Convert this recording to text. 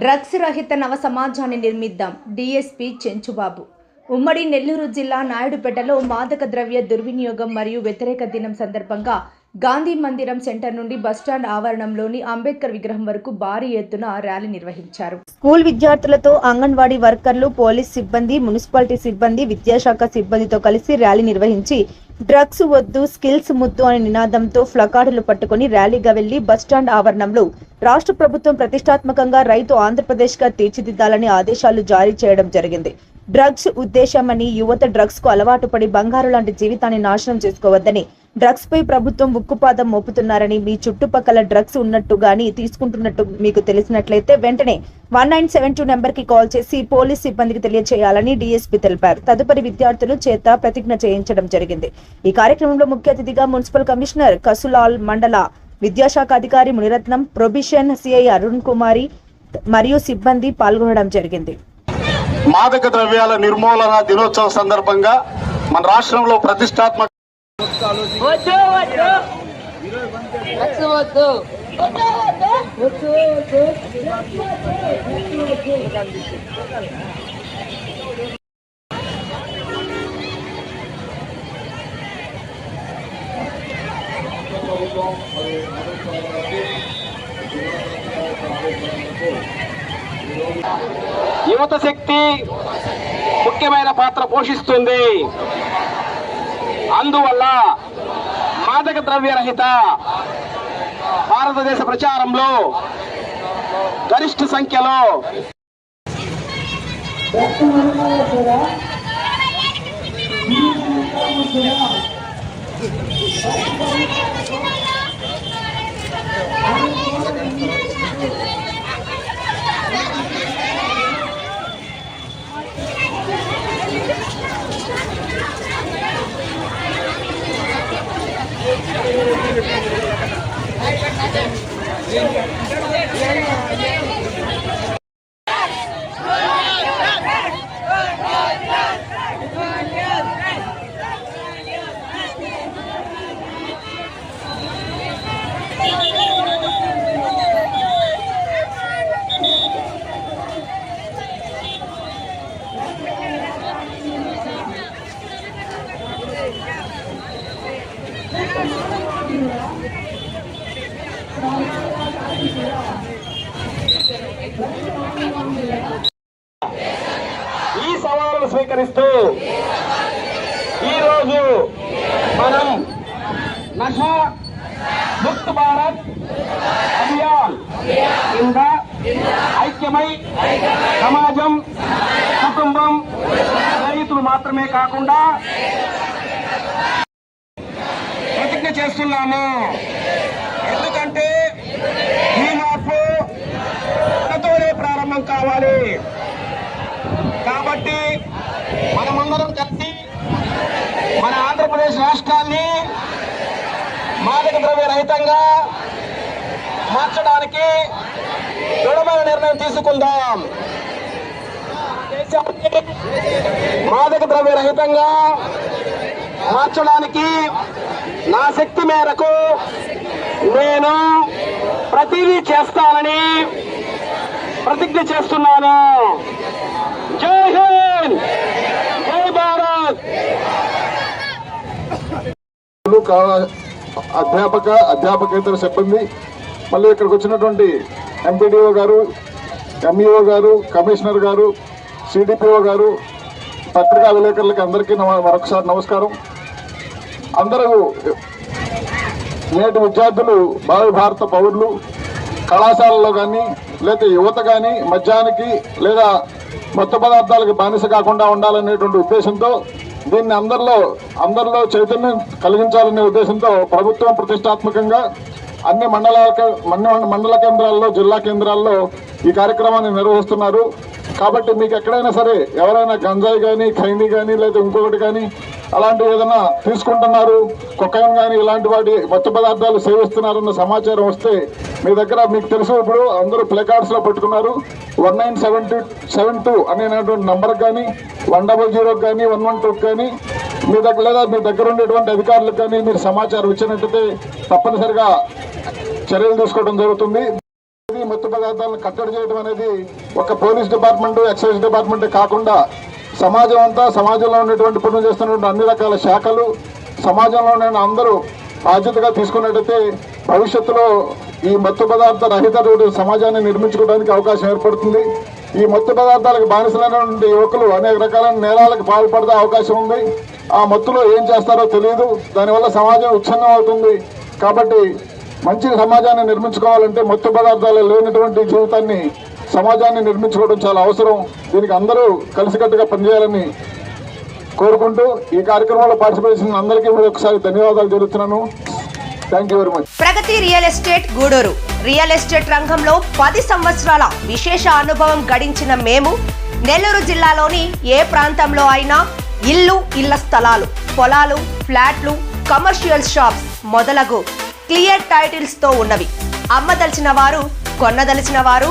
Drugs రహిత నవ సమాజాన్ని నిర్మిద్దాం. డిఎస్పి చెంచుబాబు. ఉమ్మడి నెల్లూరు జిల్లా నాయుడుపేటలో మాదక ద్రవ్య దుర్వినియోగం మరియు వ్యతిరేక దినం సందర్భంగా గాంధీ మందిరం సెంటర్ నుండి బస్టాండ్ ఆవరణంలోని అంబేద్కర్ విగ్రహం వరకు భారీ ఎత్తున ర్యాలీ నిర్వహించారు. స్కూల్ విద్యార్థులతో అంగన్వాడీ వర్కర్లు పోలీస్ సిబ్బంది మున్సిపాలిటీ సిబ్బంది విద్యాశాఖ సిబ్బందితో కలిసి ర్యాలీ నిర్వహించి డ్రగ్స్ వద్దు స్కిల్స్ ముద్దు అనే నినాదంతో ఫ్లకార్డులు పట్టుకుని ర్యాలీగా వెళ్ళి బస్టాండ్ ఆవరణంలో రాష్ట్ర ప్రభుత్వం ప్రతిష్టాత్మకంగా రైతు ఆంధ్రప్రదేశ్గా తీర్చిదిద్దాలని ఆదేశాలు జారీ చేయడం జరిగింది. డ్రగ్స్ ఉద్దేశమని యువత డ్రగ్స్కు అలవాటు పడి బంగారు లాంటి జీవితాన్ని నాశనం చేసుకోవద్దని డ్రగ్స్ పై ప్రభుత్వం ఉక్కుపాదం మోపుతున్నారని మీ చుట్టుపక్కల డ్రగ్స్ ఉన్నట్టు గాని తీసుకుంటున్నట్టు మీకు తెలిసినట్లయితే వెంటనే వన్ నైన్ సెవెన్ టూ నెంబర్కి కాల్ చేసి పోలీస్ సిబ్బందికి తెలియజేయాలని డీఎస్పీ తెలిపారు. తదుపరి విద్యార్థులు చేత ప్రతిజ్ఞ చేయించడం జరిగింది. ఈ కార్యక్రమంలో ముఖ్య అతిథిగా మున్సిపల్ కమిషనర్ కసులాల్ మండల విద్యాశాఖ అధికారి మునిరత్నం ప్రొబిషన్ సిఐ అరుణ్ కుమారి మరియు సిబ్బంది పాల్గొనడం జరిగింది. మాదక ద్రవ్యాల నిర్మూలన దినోత్సవం సందర్భంగా మన రాష్ట్రంలో ప్రతిష్టాత్మక యువత శక్తి ముఖ్యమైన పాత్ర పోషిస్తుంది. అందువల్ల మాదక ద్రవ్య రహిత భారతదేశ ప్రచారంలో గరిష్ట సంఖ్యలో ఈ సవాలును స్వీకరిస్తూ ఈరోజు మనం నషా ముక్త్ భారత్ అభియాన్ కింద ఐక్యమై సమాజం కుటుంబం రైతులు మాత్రమే కాకుండా ప్రతిజ్ఞ చేస్తున్నాము. ఎందుకంటే మనమందరం కలిసి మన ఆంధ్రప్రదేశ్ రాష్ట్రాన్ని మాదక ద్రవ్య రహితంగా మార్చడానికి దృఢమైన నిర్ణయం తీసుకుందాం. మాదక ద్రవ్య రహితంగా మార్చడానికి నా శక్తి మేరకు నేను ప్రతిదీ చేస్తానని ప్రతిజ్ఞ చేస్తున్నాను. జై హింద్ జై భారత్ కా- అధ్యాపక అధ్యాపకేతర సిబ్బంది మళ్ళీ ఇక్కడికి వచ్చినటువంటి ఎంపీడీఓ గారు ఎంఈఓ గారు కమిషనర్ గారు సిడిపిఓ గారు పత్రికా విలేకరులకి అందరికీ మరొకసారి నమస్కారం. అందరూ నేటి విద్యార్థులు భావి భారత పౌరులు కళాశాలలో కానీ లేదా యువత కానీ మద్యానికి లేదా మత్తు పదార్థాలకు బానిస కాకుండా ఉండాలనేటువంటి ఉద్దేశంతో దీన్ని అందరిలో అందరిలో చైతన్యం కలిగించాలనే ఉద్దేశంతో ప్రభుత్వం ప్రతిష్టాత్మకంగా అన్ని మండలాల మండల మండల కేంద్రాల్లో జిల్లా కేంద్రాల్లో ఈ కార్యక్రమాన్ని నిర్వహిస్తున్నారు. కాబట్టి మీకు ఎక్కడైనా సరే ఎవరైనా గంజాయి కానీ ఖైనీ కానీ లేదా ఇంకొకటి కానీ అలాంటివి ఏదైనా తీసుకుంటున్నారు? కొకైన్ కానీ ఇలాంటి వాటి మత్తు పదార్థాలు సేవిస్తున్నారన్న సమాచారం వస్తే మీ దగ్గర మీకు తెలుసు ఇప్పుడు అందరూ ప్లేకార్డ్స్లో పెట్టుకున్నారు. One nine seven two seven two అనేటువంటి నంబర్ కానీ వన్ డబల్ జీరోకి కానీ వన్ వన్ టూకి కానీ మీ దగ్గర లేదా మీ దగ్గర ఉండేటువంటి అధికారులకు కానీ మీరు సమాచారం ఇచ్చినట్టయితే తప్పనిసరిగా చర్యలు తీసుకోవడం జరుగుతుంది. ఇది మత్తు పదార్థాలను కట్టడి చేయడం అనేది ఒక పోలీస్ డిపార్ట్మెంట్ ఎక్సైజ్ డిపార్ట్మెంట్ కాకుండా సమాజం అంతా సమాజంలో ఉన్నటువంటి పనులు చేస్తున్నటువంటి అన్ని రకాల శాఖలు సమాజంలో ఉన్న అందరూ బాధ్యతగా తీసుకున్నట్టయితే భవిష్యత్తులో ఈ మత్తు పదార్థ రహిత సమాజాన్ని నిర్మించుకోవడానికి అవకాశం ఏర్పడుతుంది. ఈ మత్తు పదార్థాలకు బానిసలైనటువంటి యువకులు అనేక రకాలైన నేరాలకు పాల్పడే అవకాశం ఉంది. ఆ మత్తులో ఏం చేస్తారో తెలియదు. దానివల్ల సమాజం విచ్ఛిన్నం అవుతుంది. కాబట్టి మంచి సమాజాన్ని నిర్మించుకోవాలంటే మత్తు పదార్థాలు లేనటువంటి జీవితాన్ని సమాజాన్ని నిర్మించుకోవడం చాలా అవసరం. దీనికి అందరూ కలిసికట్టుగా పనిచేయాలని కోరుకుంటూ ఈ కార్యక్రమంలో పార్టిసిపేట్ చేసిన అందరికీ మరి ఒకసారి ధన్యవాదాలు తెలుపుతున్నాను. Thank you very much Pragati real estate Gudur. Real estate రంగంలో పది సంవత్సరాల విశేష అనుభవం గడించిన మేము నెల్లూరు జిల్లాలోని ఏ ప్రాంతంలో అయినా ఇల్లు ఇళ్ళ స్థలాలు పొలాలు ఫ్లాట్లు కమర్షియల్ షాప్స్ మొదలగు క్లియర్ టైటిల్స్తో ఉన్నవి. అమ్మదలిచిన వారు కొన్నదలిచిన వారు